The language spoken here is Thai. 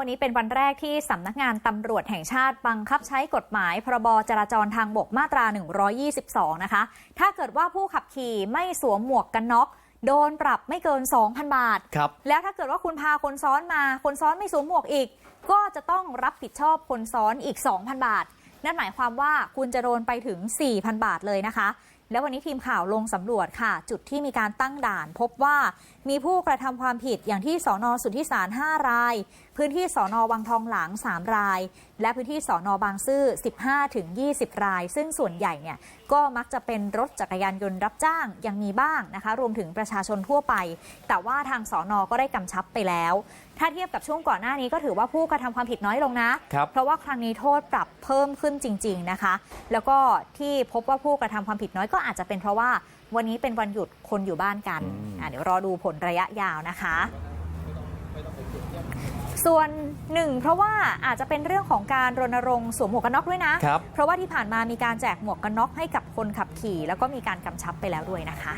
วันนี้เป็นวันแรกที่สำนักงานตำรวจแห่งชาติบังคับใช้กฎหมาย พรบจราจรทางบกมาตรา 122 นะคะ ถ้าเกิดว่าผู้ขับขี่ไม่สวมหมวกกันน็อกโดนปรับไม่เกิน 2,000 บาท ครับ แล้วถ้าเกิดว่าคุณพาคนซ้อนมา คนซ้อนไม่สวมหมวกอีก ก็จะต้องรับผิดชอบคนซ้อนอีก 2,000 บาท นั่นหมายความว่าคุณจะโดนไปถึง 4,000 บาทเลยนะคะ แล้ววันนี้ทีมข่าวลงสำรวจค่ะ จุดที่มีการตั้งด่าน พบว่ามีผู้กระทำความผิดอย่างที่สอนอสุทธิสาร 5 ราย พื้นที่สอนอวังทองหลาง 3 ราย และพื้นที่สอนอบางซื่อ 15ถึง20 ราย ซึ่งส่วนใหญ่เนี่ยก็มักจะเป็นรถจักรยานยนต์รับจ้างยังมีบ้างนะคะ รวมถึงประชาชนทั่วไป แต่ว่าทางสอนอก็ได้กำชับไปแล้ว ถ้าเทียบกับช่วงก่อนหน้านี้ก็ถือว่าผู้กระทำความผิดน้อยลงนะครับเพราะว่าครั้งนี้โทษปรับเพิ่มขึ้นจริง ๆนะคะ แล้วก็ที่พบว่าผู้กระทำความผิดน้อยก็อาจจะเป็นเพราะว่าวันนี้เป็นวันหยุดคนอยู่บ้านกันอืมอะเดี๋ยวรอดูผลระยะยาวนะคะ ส่วนหนึ่งเพราะว่าอาจจะเป็นเรื่องของการรณรงค์สวมหมวกกันน็อกด้วยนะครับเพราะว่าที่ผ่านมามีการแจกหมวกกันน็อกให้กับคนขับขี่ แล้วก็มีการกำชับไปแล้วด้วยนะคะ